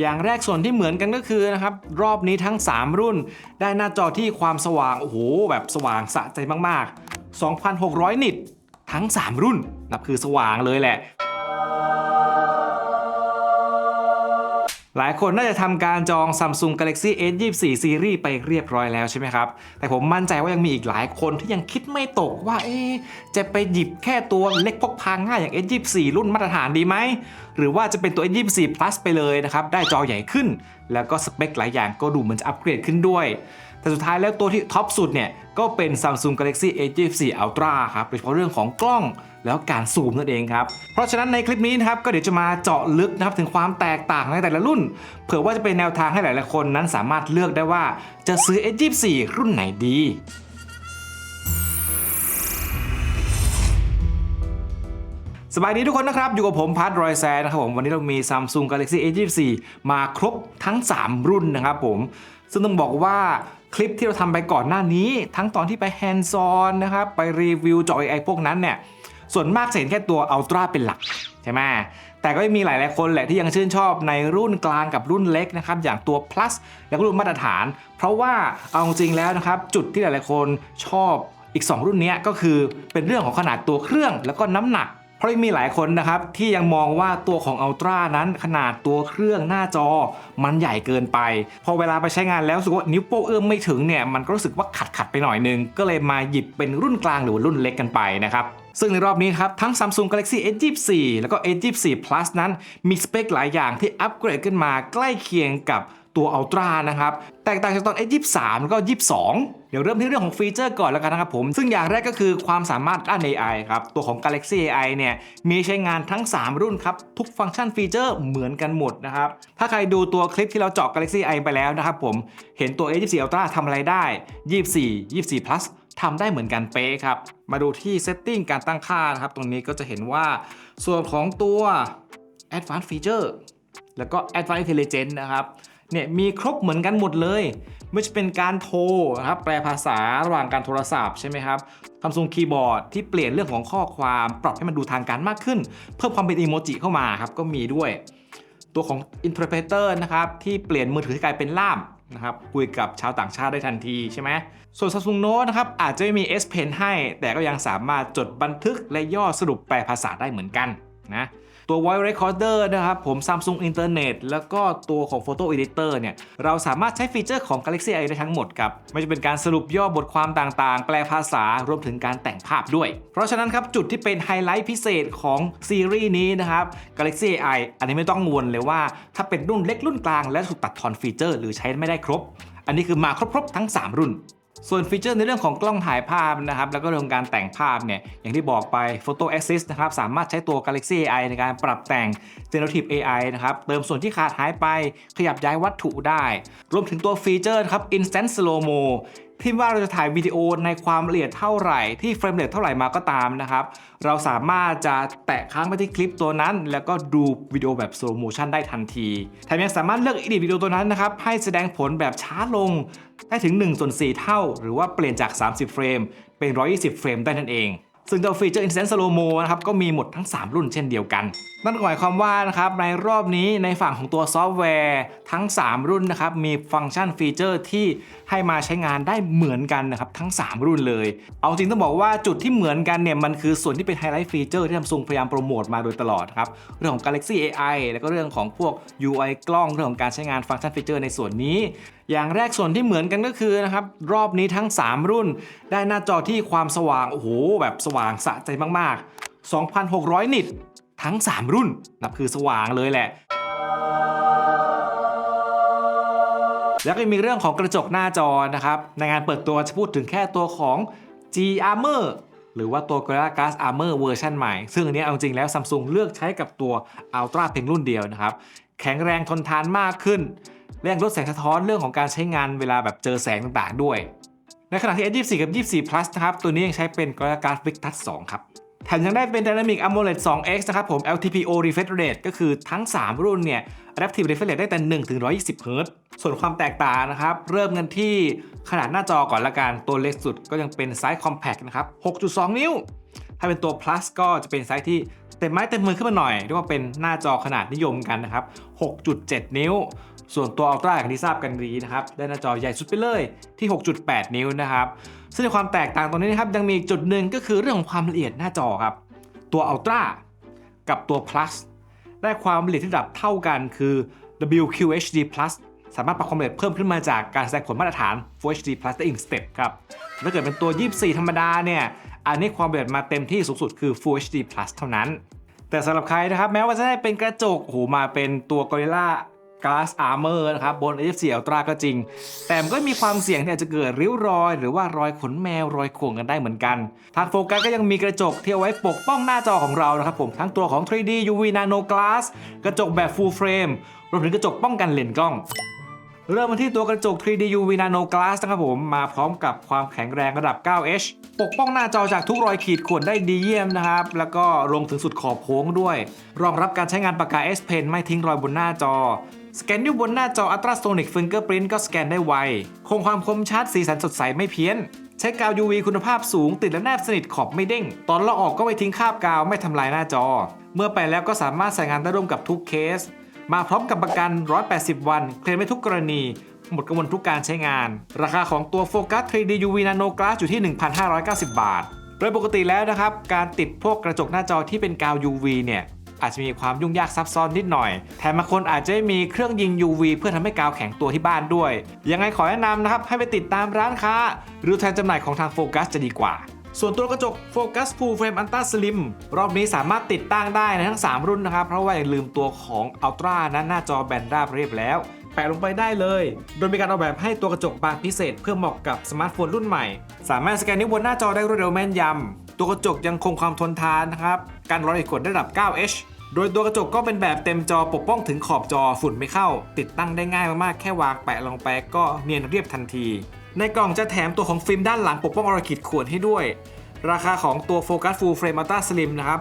อย่างแรกส่วนที่เหมือนกันก็คือนะครับรอบนี้ทั้ง 3 รุ่น ได้หน้าจอที่ความสว่างโอ้โหแบบสว่างสะใจมากๆ 2,600 นิตทั้ง 3 รุ่นนับคือสว่างเลยแหละหลายคนน่าจะทำการจอง Samsung Galaxy S24 Series ไปเรียบร้อยแล้วใช่ไหมครับ แต่ผมมั่นใจว่ายังมีอีกหลายคนที่ยังคิดไม่ตกว่าเอ๊จะไปหยิบแค่ตัวเล็กพกพาง่ายอย่าง S24 รุ่นมาตรฐานดีไหมหรือว่าจะเป็นตัว S24 Plus ไปเลยนะครับ ได้จอใหญ่ขึ้น แล้วก็สเปคหลายอย่างก็ดูเหมือนจะอัปเกรดขึ้นด้วย แต่สุดท้ายแล้วตัวที่ท็อปสุดเนี่ย ก็เป็น Samsung Galaxy S24 Ultra ครับโดยเฉพาะเรื่องของกล้องแล้วการซูมนั่นเองครับ เพราะฉะนั้นในคลิปนี้นะครับก็เดี๋ยวจะมาเจาะลึกนะครับถึงความแตกต่างในแต่ละรุ่น เผื่อว่าจะเป็นแนวทางให้หลายๆคนนั้นสามารถเลือกได้ว่าจะซื้อ S24 รุ่นไหนดี สบายดีทุกคนนะครับ อยู่กับผมพัทรอยแซนนะครับผมวันนี้เรามี Samsung Galaxy S24 มาครบทั้ง 3 รุ่นนะครับผม ซึ่งต้องบอกว่าคลิปที่เราทำไปก่อนหน้านี้ ทั้งตอนที่ไปแฮนด์ซอนนะครับ ไปรีวิวจอ AI พวกนั้นเนี่ย ส่วนมากจะเห็นแค่ตัว Ultra เป็นหลัก ใช่ไหมแต่ก็ยังมีหลาย ๆ คนแหละที่ยังชื่นชอบในรุ่นกลางกับรุ่นเล็กนะครับ อย่างตัว plus และรุ่นมาตรฐาน เพราะว่าเอาจริงแล้วนะครับ จุดที่หลาย ๆ คนชอบอีก 2 รุ่นนี้ก็คือเป็นเรื่องของขนาดตัวเครื่องแล้วก็น้ำหนัก เพราะมีหลายคนนะครับที่ยังมองว่าตัวของ Ultra นั้นขนาดตัวเครื่องหน้าจอมันใหญ่เกินไป พอเวลาไปใช้งานแล้วรู้สึกว่านิ้วโป้งเอื้อมไม่ถึงเนี่ยมันก็รู้สึกว่าขัดขัดไปหน่อยนึง ก็เลยมาหยิบเป็นรุ่นกลางหรือรุ่นเล็กกันไปนะครับซึ่งในรอบนี้ครับ ทั้ง Samsung Galaxy S24 แล้วก็ S24 Plus นั้นมีสเปคหลายอย่างที่อัปเกรดขึ้นมาใกล้เคียงกับ ตัว Ultra นะครับแตกต่างจากตอน S23 แล้วก็ 22 เดี๋ยวเริ่มที่เรื่องของฟีเจอร์ก่อนแล้วกันนะครับผม ซึ่งอย่างแรกก็คือความสามารถด้าน AI ครับ ตัวของ Galaxy AI เนี่ย มีใช้งานทั้ง 3 รุ่นครับ ทุกฟังก์ชันฟีเจอร์เหมือนกันหมดนะครับ ถ้าใครดูตัวคลิปที่เราเจาะ Galaxy AI ไปแล้วนะครับผมเห็นตัว S24 Ultra ทำอะไรได้ 24 24 Plus ทำได้เหมือนกันเป๊ะครับ มาดูที่ setting การตั้งค่านะครับตรงนี้ก็จะเห็นว่าส่วนของตัว Advanced Feature แล้วก็ Advanced Intelligence นะครับ เนี่ยมีครบเหมือนกันหมดเลยไม่ว่าจะเป็นการโทรนะครับแปลภาษาระหว่างการโทรศัพท์ใช่ไหมครับทำซุงคีย์บอร์ดที่เปลี่ยนเรื่องของข้อความปรับให้มันดูทางการมากขึ้น เพิ่มความเป็นอีโมจิเข้ามาครับก็มีด้วย ตัวของ Interpreter นะครับที่เปลี่ยนมือถือให้กลายเป็นล่ามนะครับคุยกับชาวต่างชาติได้ทันทีใช่ไหมส่วน Samsung Note นะครับอาจจะไม่มี S Pen ให้ แต่ก็ยังสามารถจดบันทึกและย่อสรุปแปลภาษาได้เหมือนกันนะ ตัว Voice Recorder นะครับผม Samsung Internet แล้วก็ตัวของ Photo Editor เนี่ย เราสามารถใช้ฟีเจอร์ของ Galaxy i ได้ทั้งหมดครับ ไม่ว่าจะเป็นการสรุปย่อบทความต่างๆ แปลภาษารวมถึงการแต่งภาพด้วย เพราะฉะนั้นครับ จุดที่เป็นไฮไลท์พิเศษของซีรีส์นี้นะครับ Galaxy i อันนี้ไม่ต้องงวนเลยว่า ถ้าเป็นรุ่นเล็กรุ่นกลางและถูกตัดทอนฟีเจอร์ หรือใช้ไม่ได้ครบ อันนี้คือมาครบๆทั้ง 3 รุ่น ส่วนฟีเจอร์ในเรื่องของกล้องถ่ายภาพนะครับ แล้วก็เรื่องของการแต่งภาพเนี่ย อย่างที่บอกไป Photo Assist นะครับ สามารถใช้ตัว Galaxy AI ในการปรับแต่ง Generative AI นะครับ เติมส่วนที่ขาดหายไป ขยับย้ายวัตถุได้ รวมถึงตัวฟีเจอร์ครับ Instant Slow Mo ที่ว่าเราจะถ่ายวิดีโอในความละเอียดเท่าไหร่ที่เฟรมเรทเท่าไหร่มาก็ตามนะครับ เราสามารถจะแตะค้างไปที่คลิปตัวนั้น แล้วก็ดูวิดีโอแบบ slow motion ได้ทันทีแถมยังสามารถเลือก edit วิดีโอตัวนั้นนะครับให้แสดงผลแบบช้าลงได้ถึง1ส่วน4เท่า หรือว่าเปลี่ยนจาก 30 เฟรม เป็น 120 เฟรมได้นั่นเอง ซึ่งตัวฟีเจอร์ Instant Slow Mo นะครับก็มีหมดทั้ง 3 รุ่นเช่นเดียวกัน นั่นหมายความว่านะครับในรอบนี้ในฝั่งของตัวซอฟต์แวร์ทั้ง 3 รุ่นนะครับมีฟังก์ชันฟีเจอร์ที่ให้มาใช้งานได้เหมือนกันนะครับทั้ง 3 รุ่นเลย เอาจริงต้องบอกว่าจุดที่เหมือนกันเนี่ยมันคือส่วนที่เป็นไฮไลท์ฟีเจอร์ที่ Samsung พยายามโปรโมทมาโดยตลอดครับเรื่องของ Galaxy AI แล้วก็เรื่องของพวก UI กล้องเรื่องของการใช้งานฟังก์ชันฟีเจอร์ในส่วนนี้ อย่างแรกส่วนที่เหมือนกันก็คือนะครับรอบนี้ทั้ง 3 รุ่น ได้หน้าจอที่ความสว่างโอ้โหแบบสว่างสะใจมากๆ 2,600 นิต ทั้ง 3 รุ่น นับคือสว่างเลยแหละ แล้วก็มีเรื่องของกระจกหน้าจอนะครับ ในงานเปิดตัวจะพูดถึงแค่ตัวของ G Armor หรือว่าตัว Gorilla Glass Armor เวอร์ชันใหม่ ซึ่งอันนี้เอาจริงแล้ว Samsung เลือกใช้กับตัว Ultra เพียงรุ่นเดียวนะครับ แข็งแรงทนทานมากขึ้นและยังลดแสงสะท้อนเรื่องของการใช้งานเวลาแบบเจอแสงต่างๆด้วย ในขณะที่ S24 กับ 24 Plus นะครับ ตัวนี้ยังใช้เป็น Gorilla Glass Big Touch 2ครับ แถมยังได้เป็น Dynamic AMOLED 2X นะครับผม LTPO refresh rate ก็คือทั้ง 3 รุ่นเนี่ย Adaptive refresh rate ได้แต่ 1 ถึง 120 Hz ส่วนความแตกต่างนะครับ เริ่มกันที่ขนาดหน้าจอก่อนละกัน ตัวเล็กสุดก็ยังเป็นไซส์ compact นะครับ 6.2 นิ้ว ถ้าเป็นตัว plus ก็จะเป็นไซส์ที่ เต็มไม้เต็มมือขึ้นมาหน่อยเรียกว่าเป็นหน้าจอขนาดนิยมกันนะครับ 6.7 นิ้ว ส่วนตัว Ultra อย่างที่ทราบกันดีนะครับ ได้หน้าจอใหญ่สุดไปเลยที่ 6.8 นิ้วนะครับซึ่งในความแตกต่างตรงนี้นะครับยังมีจุดหนึ่งก็คือเรื่องของความละเอียดหน้าจอครับ ตัว Ultra กับตัว Plus ได้ความละเอียดที่ระดับเท่ากันคือ WQHD Plus สามารถปรับความละเอียดเพิ่มขึ้นมาจากการแสดงผลมาตรฐาน Full HD Plus ได้อีกสเต็ปครับ ถ้าเกิดเป็นตัว 24 ธรรมดาเนี่ย อันนี้ความละเอียดมาเต็มที่สูงสุดคือ Full HD Plus เท่านั้น แต่สำหรับใครนะครับ แม้ว่าจะได้เป็นกระจกโอ้โหมาเป็นตัว Gorilla Glass Armor นะครับบน F4 Ultra ก็จริง แต่มันก็มีความเสี่ยงที่อาจจะเกิดริ้วรอย หรือว่ารอยขนแมวรอยข่วงกันได้เหมือนกัน ทางโฟกัสก็ยังมีกระจกที่เอาไว้ปกป้องหน้าจอของเรานะครับผมทั้งตัวของ 3D UV Nano Glass กระจกแบบ Full Frame รวมถึงกระจกป้องกันเลนส์กล้อง เริ่มมาที่ตัวกระจก 3D UV Nano Glass นะครับผมมาพร้อมกับความแข็งแรงระดับ 9H ปกป้องหน้าจอจากทุกรอยขีดข่วนได้ดีเยี่ยมนะครับ แล้วก็ลงถึงสุดขอบโค้งด้วย รองรับการใช้งานปากกา S Pen ไม่ทิ้งรอยบนหน้าจอสแกนนิ้วบนหน้าจอ Ultrasonic Fingerprint ก็สแกนได้ไว คงความคมชัดสีสันสดใสไม่เพี้ยน ใช้กาว UV คุณภาพสูงติดและแนบสนิทขอบไม่เด้ง ตอนเราออกก็ไม่ทิ้งคราบกาวไม่ทำลายหน้าจอ เมื่อไปแล้วก็สามารถใส่งานได้ร่วมกับทุกเคส มาพร้อมกับประกัน 180 วัน เคลมได้ทุกกรณี หมดกระบวนทุกการใช้งาน ราคาของตัวโฟกัส 3D UV Nano Glass อยู่ที่ 1,590 บาท โดยปกติแล้วนะครับ การติดพวกกระจกหน้าจอที่เป็นกาว UV เนี่ยอาจจะมีความยุ่งยากซับซ้อนนิดหน่อย แถมบางคนอาจจะไม่มีเครื่องยิง UV เพื่อทำให้กาวแข็งตัวที่บ้านด้วย ยังไงขอแนะนำนะครับ ให้ไปติดตามร้านค้า หรือแทนจำหน่ายของทางโฟกัสจะดีกว่า ส่วนตัวกระจกโฟกัส Full Frame Ultra Slim รอบนี้สามารถติดตั้งได้ในทั้ง 3 รุ่นนะครับ เพราะว่าอย่าลืมตัวของ Ultra นั้นหน้าจอแบนราบเรียบแล้ว แปะลงไปได้เลย โดยมีการออกแบบให้ตัวกระจกบางพิเศษเพื่อเหมาะกับสมาร์ทโฟนรุ่นใหม่ สามารถสแกนนิ้วบนหน้าจอได้รวดเร็วแม่นยำตัวกระจกยังคงความทนทานนะครับการรอยขดได้ระดับ 9H โดยตัวกระจกก็เป็นแบบเต็มจอปกป้องถึงขอบจอฝุ่นไม่เข้า ติดตั้งได้ง่ายมากๆแค่วางแปะลงไปก็เนียนเรียบทันที ในกล่องจะแถมตัวของฟิล์มด้านหลังปกป้องรอยขีดข่วนให้ด้วย ราคาของตัว Focus Full Frame Ultra Slim นะครับ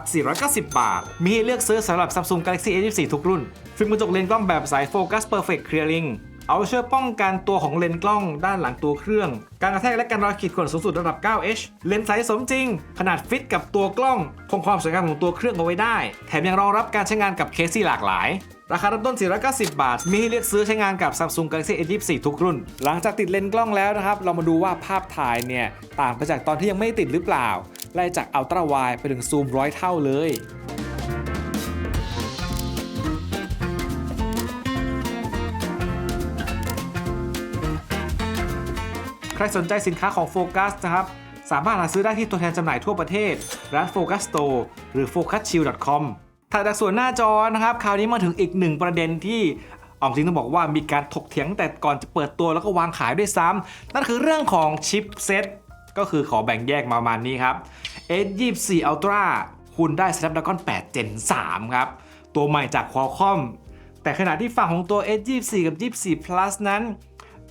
490 บาท มีให้เลือกซื้อสำหรับ Samsung Galaxy A24 ทุกรุ่น ฟิล์มกระจกเลนส์กล้องแบบสาย Focus Perfect Clearing เอาช่วยป้องกันตัวของเลนส์กล้องด้านหลังตัวเครื่อง การกระแทกและการรอยขีดข่วนสูงสุดระดับ 9H เลนส์ใสสมจริง ขนาดฟิตกับตัวกล้อง คงความสวยงามของตัวเครื่องเอาไว้ได้ แถมยังรองรับการใช้งานกับเคสที่หลากหลาย ราคาเริ่มต้น 490 บาท มีให้เลือกซื้อใช้งานกับ Samsung Galaxy A24 ทุกรุ่น หลังจากติดเลนส์กล้องแล้วนะครับ เรามาดูว่าภาพถ่ายเนี่ย ต่างไปจากตอนที่ยังไม่ติดหรือเปล่า ไล่จาก Ultra Wide ไปถึงซูมร้อยเท่าเลยใครสนใจสินค้าของโฟกัสนะครับ สามารถหาซื้อได้ที่ตัวแทนจำหน่ายทั่วประเทศ ร้าน Focus Store หรือ focuschill.com ถัดจากส่วนหน้าจอนะครับ คราวนี้มาถึงอีกหนึ่งประเด็นที่เอาจริงต้องบอกว่ามีการถกเถียงแต่ก่อนจะเปิดตัวแล้วก็วางขายด้วยซ้ำนั่นคือเรื่องของชิปเซตก็คือขอแบ่งแยกมาประมาณนี้ครับ A24 Ultra คุณได้ Snapdragon 8 Gen 3 ครับ ตัวใหม่จาก Qualcomm แต่ขณะที่ฝั่งของตัว S24 กับ 24 Plus นั้น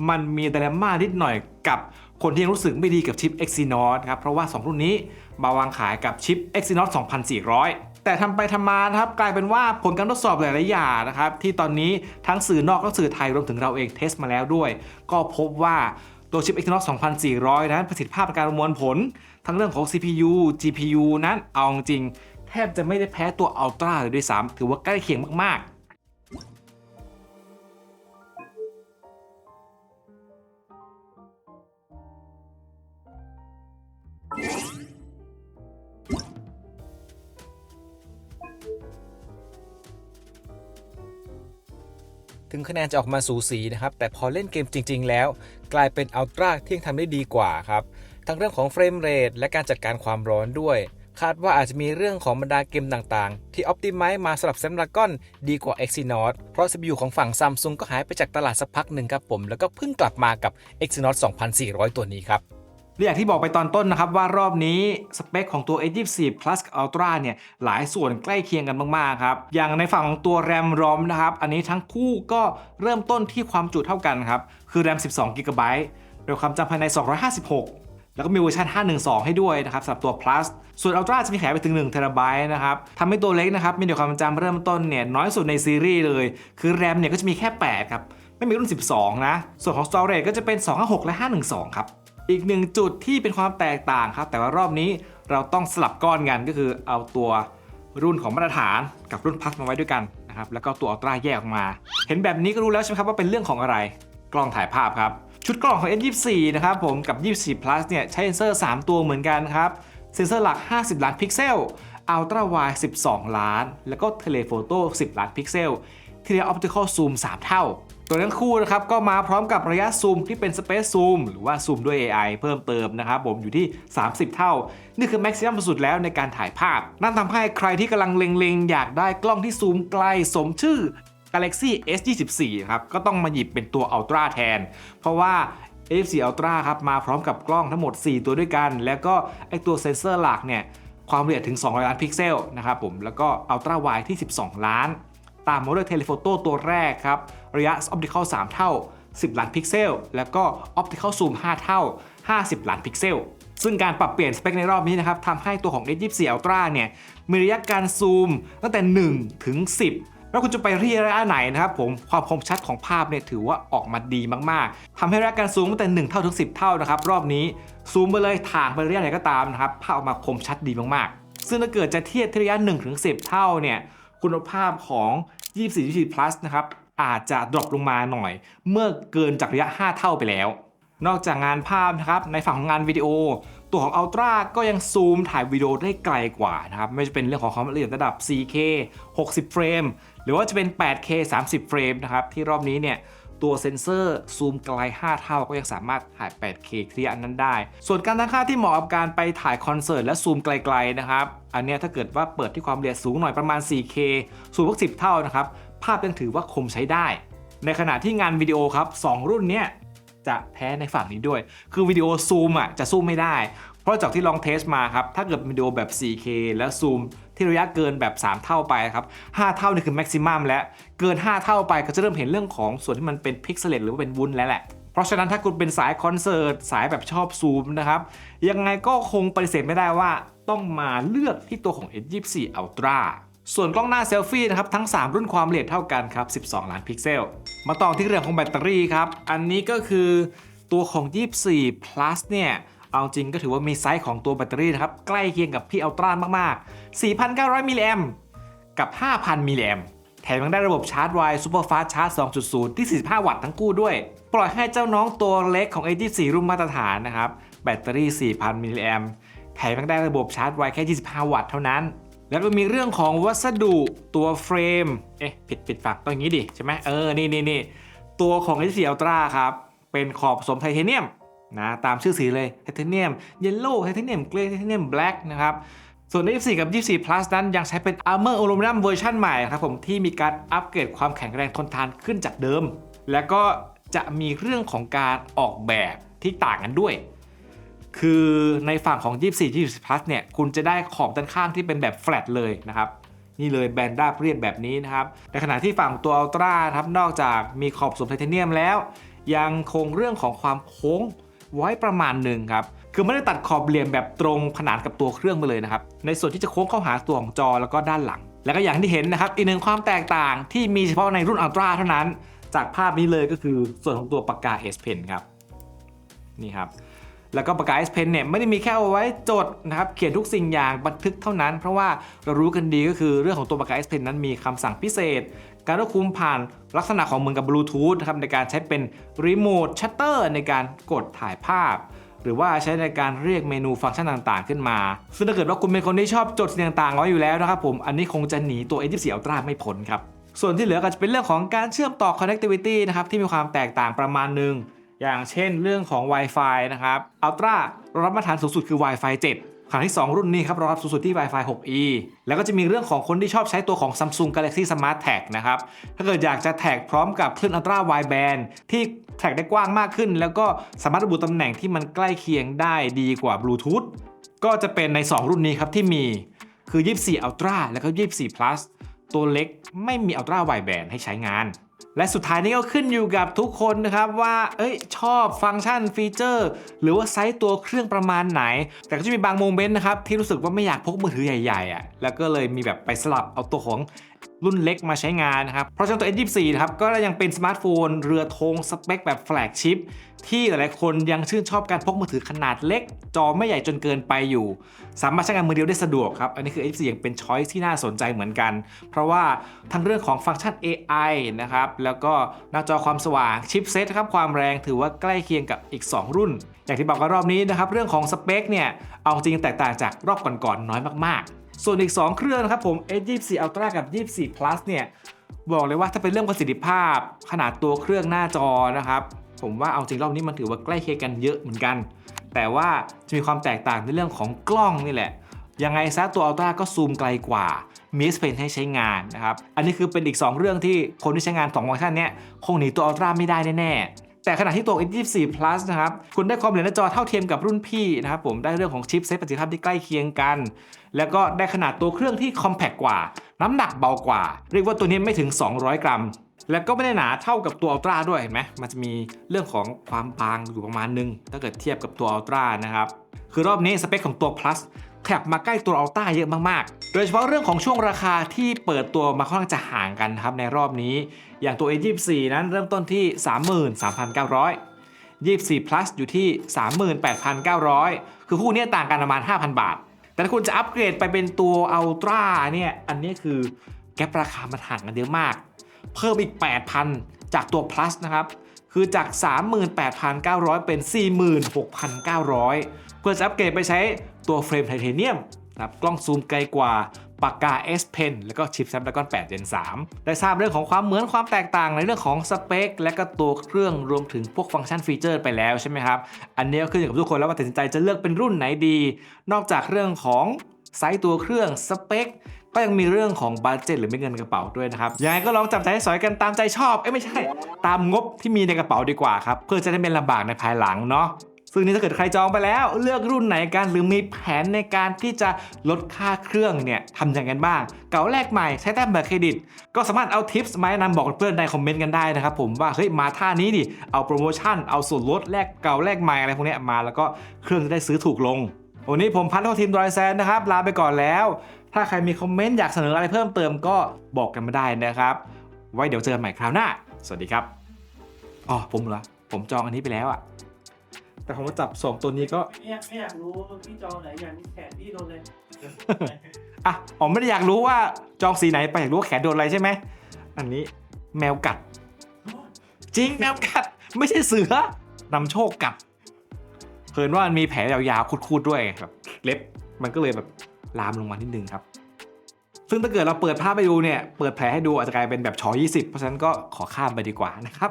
มันมีดราม่านิดหน่อยกับคนที่รู้สึกไม่ดีกับชิป Exynos ครับ เพราะว่า 2 รุ่นนี้มาวางขายกับชิป Exynos 2400 แต่ทำไปทำมานะครับกลายเป็นว่าผลการทดสอบหลายๆอย่างนะครับที่ตอนนี้ทั้งสื่อนอกและสื่อไทยรวมถึงเราเองเทสมาแล้วด้วย ก็พบว่าตัวชิป Exynos 2400 นั้นประสิทธิภาพในการประมวลผล ทั้งเรื่องของ CPU GPU นั้นเอาจริง แทบจะไม่ได้แพ้ตัว Ultra เลยด้วยซ้ำถือว่าใกล้เคียงมากๆ ถึงคะแนนจะออกมาสูสีนะครับ แต่พอเล่นเกมจริง ๆ แล้ว กลายเป็นอัลตร้าที่ยังทำได้ดีกว่าครับ ทั้งเรื่องของเฟรมเรทและการจัดการความร้อนด้วย คาดว่าอาจจะมีเรื่องของบรรดาเกมต่างๆ ที่ Optimize มาสำหรับ Snapdragon ดีกว่า Exynos เพราะ CPU ของฝั่ง Samsung ก็หายไปจากตลาดสักพักหนึ่งครับผม แล้วก็เพิ่งกลับมากับ Exynos 2400 ตัวนี้ครับ และอย่างที่บอกไปตอนต้นนะครับว่ารอบนี้สเปคของตัว A24 Plus Ultra เนี่ยหลายส่วนใกล้เคียงกันมากๆครับอย่างในฝั่งของตัว RAM ROM นะครับอันนี้ทั้งคู่ก็เริ่มต้นที่ความจุเท่ากันครับคือ RAM 12 GB โดยความจำภายใน 256แล้วก็มีเวอร์ชัน512 ให้ด้วยนะครับสำหรับตัว Plus ส่วน Ultra จะมีขยายไปถึง1 t b นะครับทำให้ตัวเล็กนะครับ มีเดียวความจำเริ่มต้นเนี่ยน้อยสุดในซีรีส์เลย คือ RAM เนี่ยก็จะมีแค่ 8 ครับ ไม่มีรุ่น 12 นะ ส่วนของ Storage ก็จะเป็น 256 และ 512 ครับ อีกหนึ่งจุดที่เป็นความแตกต่างครับ แต่ว่ารอบนี้เราต้องสลับก้อนกันก็คือเอาตัวรุ่นของมาตรฐานกับรุ่น Plus มาไว้ด้วยกันนะครับแล้วก็ตัว Ultra แยกออกมา เห็นแบบนี้ก็รู้แล้วใช่ไหมครับว่าเป็นเรื่องของอะไรกล้องถ่ายภาพครับ ชุดกล้องของ S24 นะครับผมกับ 24 Plus เนี่ยใช้เซนเซอร์ 3 ตัวเหมือนกันครับ เซนเซอร์หลัก 50 ล้านพิกเซล Ultra Wide 12 ล้าน แล้วก็ Telephoto 10 ล้านพิกเซลเทเรียก Optical Zoom 3เท่า ตัวทั้งคู่นะครับก็มาพร้อมกับระยะซูมที่เป็น Space Zoom หรือว่าซูมด้วย AI เพิ่มเติมนะครับผมอยู่ที่ 30 เท่า นี่คือแม็กซิมัมสุดแล้วในการถ่ายภาพ นั่นทำให้ใครที่กำลังเล็งๆ อยากได้กล้องที่ซูมไกลสมชื่อ Galaxy S24 ครับก็ต้องมาหยิบเป็นตัว Ultra แทน เพราะว่า A24 Ultra ครับมาพร้อมกับกล้องทั้งหมด 4 ตัวด้วยกัน แล้วก็ไอตัวเซนเซอร์หลักเนี่ยความละเอียดถึง 200 ล้านพิกเซลนะครับผมแล้วก็ Ultra Wide ที่ 12 ล้าน ตามมาด้วยเทเลโฟโต้ตัวแรกครับ ระยะ Optical 3 เท่า 10 ล้านพิกเซล แล้วก็ Optical Zoom 5 เท่า 50 ล้านพิกเซล ซึ่งการปรับเปลี่ยนสเปคในรอบนี้นะครับทำให้ตัวของ S24 Ultra เนี่ยมีระยะการซูมตั้งแต่ 1 ถึง 10แล้วคุณจะไปเรียระยะไหนนะครับผมความคมชัดของภาพเนี่ยถือว่าออกมาดีมากๆทำให้ระยะการซูมตั้งแต่ 1 เท่าถึง 10 เท่านะครับรอบนี้ซูมไปเลยถ่างไประยะไหนก็ตามนะครับภาพออกมาคมชัดดีมากๆ ซึ่งถ้าเกิดจะเทียบที่ระยะ1ถึง10 เท่าเนี่ยคุณภาพของ 24 24 plus นะครับ อาจจะดรอปลงมาหน่อย เมื่อเกินจากระยะ 5 เท่าไปแล้ว นอกจากงานภาพนะครับในฝั่งของงานวิดีโอ ตัวของ Ultra ก็ยังซูมถ่ายวิดีโอได้ไกลกว่านะครับไม่ว่าจะเป็นเรื่องของความละเอียดระดับ 4K 60 เฟรม หรือว่าจะเป็น 8K 30 เฟรมนะครับที่รอบนี้เนี่ย ตัวเซ็นเซอร์ซูมไกล 5 เท่าก็ยังสามารถถ่าย 8K เที่อันนั้นได้ ส่วนการตั้งค่าที่เหมาะกับการไปถ่ายคอนเสิร์ตและซูมไกลๆนะครับ อันนี้ถ้าเกิดว่าเปิดที่ความละเอียดสูงหน่อยประมาณ 4K ซูมพวก10 เท่านะครับ ภาพยังถือว่าคมใช้ได้ ในขณะที่งานวิดีโอครับ 2 รุ่นเนี้ยจะแพ้ในฝั่งนี้ด้วย คือวิดีโอซูมอะจะซูมไม่ได้ เพราะจากที่ลองเทสมาครับ ถ้าเกิดวิดีโอแบบ 4K แล้วซูม ที่ระยะเกินแบบ 3 เท่าไปครับ 5 เท่านี่คือแม็กซิมัมแล้ว เกิน 5 เท่าไปก็จะเริ่มเห็นเรื่องของส่วนที่มันเป็นพิกเซลหรือว่าเป็นวุ้นแล้วแหละเพราะฉะนั้นถ้าคุณเป็นสายคอนเสิร์ตสายแบบชอบซูมนะครับ ยังไงก็คงปฏิเสธไม่ได้ว่าต้องมาเลือกที่ตัวของ S24 Ultra ส่วนกล้องหน้าเซลฟี่นะครับทั้ง 3 รุ่นความละเอียดเท่ากันครับ 12 ล้านพิกเซล มาต่อที่เรื่องของแบตเตอรี่ครับ อันนี้ก็คือตัวของ 24 plus เนี่ย เอาจริงก็ถือว่ามีไซส์ของตัวแบตเตอรี่นะครับ ใกล้เคียงกับพี่อัลตร้ามากๆ 4,900 มิลลิแอมกับ 5,000 มิลลิแอมแถมยังได้ระบบชาร์จไวซูเปอร์ฟาสชาร์จ 2.0 ที่ 45 วัตต์ทั้งคู่ด้วย ปล่อยให้เจ้าน้องตัวเล็กของ A24 รุ่นมาตรฐานนะครับ แบตเตอรี่ 4,000 มิลลิแอมแถมยังได้ระบบชาร์จไวแค่ 25 วัตต์เท่านั้น แล้วก็มีเรื่องของวัสดุตัวเฟรม เอ๊ะ ผิดผิดฝักต้องอย่างนี้ดิ ใช่ไหมเออ นี่นี่นี่ตัวของ A24 Ultra ครับ เป็นขอบผสมไทเทเนียม นะตามชื่อสีเลยไทเทเนียมเยลโล่ไทเทเนียมเกรย์ไทเทเนียมแบล็กนะครับส่วน 24 กับ 24 plus นั้นยังใช้เป็น Armor Aluminum เวอร์ชันใหม่ครับผมที่มีการอัปเกรดความแข็งแรงทนทานขึ้นจากเดิม แล้วก็จะมีเรื่องของการออกแบบที่ต่างกันด้วย คือในฝั่งของ 24 24 plus เนี่ยคุณจะได้ขอบด้านข้างที่เป็นแบบ flat เลยนะครับนี่เลยแบนด้าเรียบแบบนี้นะครับในขณะที่ฝั่งตัว Ultra นะครับนอกจากมีขอบสมไทเทเนียมแล้ว ยังคงเรื่องของความโค้ง ไว้ประมาณหนึ่งครับคือไม่ได้ตัดขอบเหลี่ยมแบบตรงขนานกับตัวเครื่องไปเลยนะครับในส่วนที่จะโค้งเข้าหาตัวของจอแล้วก็ด้านหลัง แล้วก็อย่างที่เห็นนะครับอีกหนึ่งความแตกต่างที่มีเฉพาะในรุ่น Ultra เท่านั้น จากภาพนี้เลยก็คือส่วนของตัวปากกา S Pen ครับนี่ครับแล้วก็ปากกา S Pen เนี่ยไม่ได้มีแค่เอาไว้จดนะครับเขียนทุกสิ่งอย่างบันทึกเท่านั้น เพราะว่าเรารู้กันดีก็คือเรื่องของตัวปากกา S Pen นั้นมีคำสั่งพิเศษ การควบคุมผ่าน ลักษณะของเหมือนกับบลูทูธนะครับในการใช้เป็นรีโมทชัตเตอร์ในการกดถ่ายภาพ หรือว่าใช้ในการเรียกเมนูฟังก์ชันต่างๆ ขึ้นมา ซึ่งถ้าเกิดว่าคุณเป็นคนที่ชอบจดสิ่งต่างๆไว้อยู่แล้วนะครับผมอันนี้คงจะหนีตัว A24 Ultra ไม่พ้นครับส่วนที่เหลือก็จะเป็นเรื่องของการเชื่อมต่อ connectivity นะครับที่มีความแตกต่างประมาณหนึ่งอย่างเช่นเรื่องของ Wi-Fi นะครับ Ultra รับมาตรฐานสูงสุดคือ Wi-Fi 7 ขณะที่ 2 รุ่นนี้ครับรองรับสูงสุดที่ Wi-Fi 6E แล้วก็จะมีเรื่องของคนที่ชอบใช้ตัวของ Samsung Galaxy Smart Tag นะครับ ถ้าเกิดอยากจะแท็กพร้อมกับคลื่น Ultra Wideband ที่แท็กได้กว้างมากขึ้น แล้วก็สามารถระบุตำแหน่งที่มันใกล้เคียงได้ดีกว่า Bluetooth ก็จะเป็นใน 2 รุ่นนี้ครับที่มีคือ 24 Ultra แล้วก็ 24 Plus ตัวเล็กไม่มี Ultra Wideband ให้ใช้งาน และสุดท้ายนี้ก็ขึ้นอยู่กับทุกคนนะครับว่า เอ้ย ชอบฟังก์ชันฟีเจอร์ หรือว่าไซส์ตัวเครื่องประมาณไหน แต่ก็จะมีบางโมเมนต์นะครับ ที่รู้สึกว่าไม่อยากพกมือถือใหญ่ๆอะ แล้วก็เลยมีแบบไปสลับเอาตัวของ รุ่นเล็กมาใช้งานนะครับ เพราะฉะนั้นตัว S24 นะครับ ก็ยังเป็นสมาร์ทโฟน เรือธงสเปคแบบแฟลกชิพที่หลายๆคนยังชื่นชอบการพกมือถือขนาดเล็ก จอไม่ใหญ่จนเกินไปอยู่ สามารถใช้งานมือเดียวได้สะดวกครับ อันนี้คือ S24 ยังเป็นช้อยที่น่าสนใจเหมือนกัน เพราะว่าทั้งเรื่องของฟังก์ชัน AI นะครับ แล้วก็หน้าจอความสว่างชิปเซตครับความแรงถือว่าใกล้เคียงกับอีก 2 รุ่น อย่างที่บอกกันรอบนี้นะครับเรื่องของสเปคเนี่ยเอาจริงแตกต่างจากรอบก่อนๆน้อยมากๆ ส่วนอีก 2 เครื่องนะครับผม S24 Ultra กับ 24 Plus เนี่ย บอกเลยว่าถ้าเป็นเรื่องประสิทธิภาพ ขนาดตัวเครื่องหน้าจอนะครับ ผมว่าเอาจริงรอบนี้มันถือว่าใกล้เคียงกันเยอะเหมือนกัน แต่ว่าจะมีความแตกต่างในเรื่องของกล้องนี่แหละ ยังไงซะตัว Ultra ก็ซูมไกลกว่ามี S Pen ให้ใช้งานนะครับ อันนี้คือเป็นอีก 2 เรื่องที่คนที่ใช้งาน2ฟังก์ชันนี้คงหนีตัว Ultra ไม่ได้แน่ๆ แต่ขณะที่ตัว S24 Plus นะครับ คุณได้ความเร็วหน้าจอเท่าเทียมกับรุ่นพี่นะครับผม ได้เรื่องของชิปเซตประสิทธิภาพที่ใกล้เคียงกัน แล้วก็ได้ขนาดตัวเครื่องที่คอมแพคกว่า น้ำหนักเบากว่า เรียกว่าตัวนี้ไม่ถึง 200 กรัม แล้วก็ไม่ได้หนาเท่ากับตัว Ultra ด้วยเห็นไหมมันจะมีเรื่องของความบางอยู่ประมาณนึง ถ้าเกิดเทียบกับตัว Ultra นะครับ คือรอบนี้สเปคของตัว plus ขยับมาใกล้ตัว Ultra เยอะมากๆ โดยเฉพาะเรื่องของช่วงราคาที่เปิดตัวมาค่อนข้างจะห่างกันครับในรอบนี้ อย่างตัว A24 นั้นเริ่มต้นที่ 33,900 24 plus อยู่ที่ 38,900 คือคู่นี้ต่างกันประมาณ 5,000 บาท แต่ถ้าคุณจะอัปเกรดไปเป็นตัว Ultra เนี่ย อันนี้คือแกปราคามันห่างกันเยอะมาก เพิ่มอีก 8,000 จากตัว plus นะครับ คือจาก 38,900 เป็น 46,900 เพื่อจะอัปเกรดไปใช้ ตัวเฟรมไทเทเนียมนะครับกล้องซูมไกลกว่าปากกา S Pen แล้วก็ชิป Snapdragon 8 Gen 3 ได้ทราบเรื่องของความเหมือนความแตกต่างในเรื่องของสเปค และก็ตัวเครื่องรวมถึงพวกฟังก์ชันฟีเจอร์ไปแล้วใช่ไหมครับ อันนี้ก็ขึ้นอยู่กับทุกคนแล้วว่าตัดสินใจจะเลือกเป็นรุ่นไหนดี นอกจากเรื่องของไซส์ตัวเครื่องสเปคก็ยังมีเรื่องของบัตเจ็ตหรือไม่เงินกระเป๋าด้วยนะครับยังไงก็ลองจับใจใสอยกันตามใจชอบ เอ้ไม่ใช่ ตามงบที่มีในกระเป๋าดีกว่าครับ เพื่อจะได้ไม่ลำบากในภายหลังเนาะ ซึ่งนี่ถ้าเกิดใครจองไปแล้ว เลือกรุ่นไหนกันหรือมีแผนในการที่จะลดค่าเครื่องเนี่ยทำอย่างกันบ้าง เก่าแรกใหม่ใช้แต้มบัตรเครดิต ก็สามารถเอาทิปส์มาแนะนำบอกเพื่อนในคอมเมนต์กันได้นะครับผมว่าเฮ้ยมาท่านี้ดิเอาโปรโมชั่นเอาส่วนลดแลกเก่าแลกใหม่อะไรพวกนี้มาแล้วก็เครื่องจะได้ซื้อถูกลงวันนี้ผมพันธุ์เท่าทีมดอยแซนนะครับลาไปก่อนแล้ว ถ้าใครมีคอมเมนต์อยากเสนออะไรเพิ่มเติมก็บอกกันมาได้นะครับ ไว้เดี๋ยวเจอกันใหม่คราวหน้า สวัสดีครับ อ๋อผมเหรอ ผมจองอันนี้ไปแล้วอะ แต่ผมมาจับสองตัวนี้ก็ ไม่อยากไม่อยากรู้พี่จองไหนอย่างนี้แขนพี่โดนเลยอะอ๋อไม่ได้อยากรู้ว่าจองสีไหนไปอยากรู้ว่าแขนโดนอะไรใช่ไหม อันนี้แมวกัด จริงแมวกัด ไม่ใช่เสือนำโชคกัดเพิ่นว่ามันมีแผลยาวๆคูดๆด้วยแบบเล็บมันก็เลยแบบลามลงมานิดนึงครับ ซึ่งถ้าเกิดเราเปิดภาพไปดูเนี่ย เปิดแผลให้ดูอาจจะกลายเป็นแบบชอ20 เพราะฉะนั้นก็ขอข้ามไปดีกว่านะครับ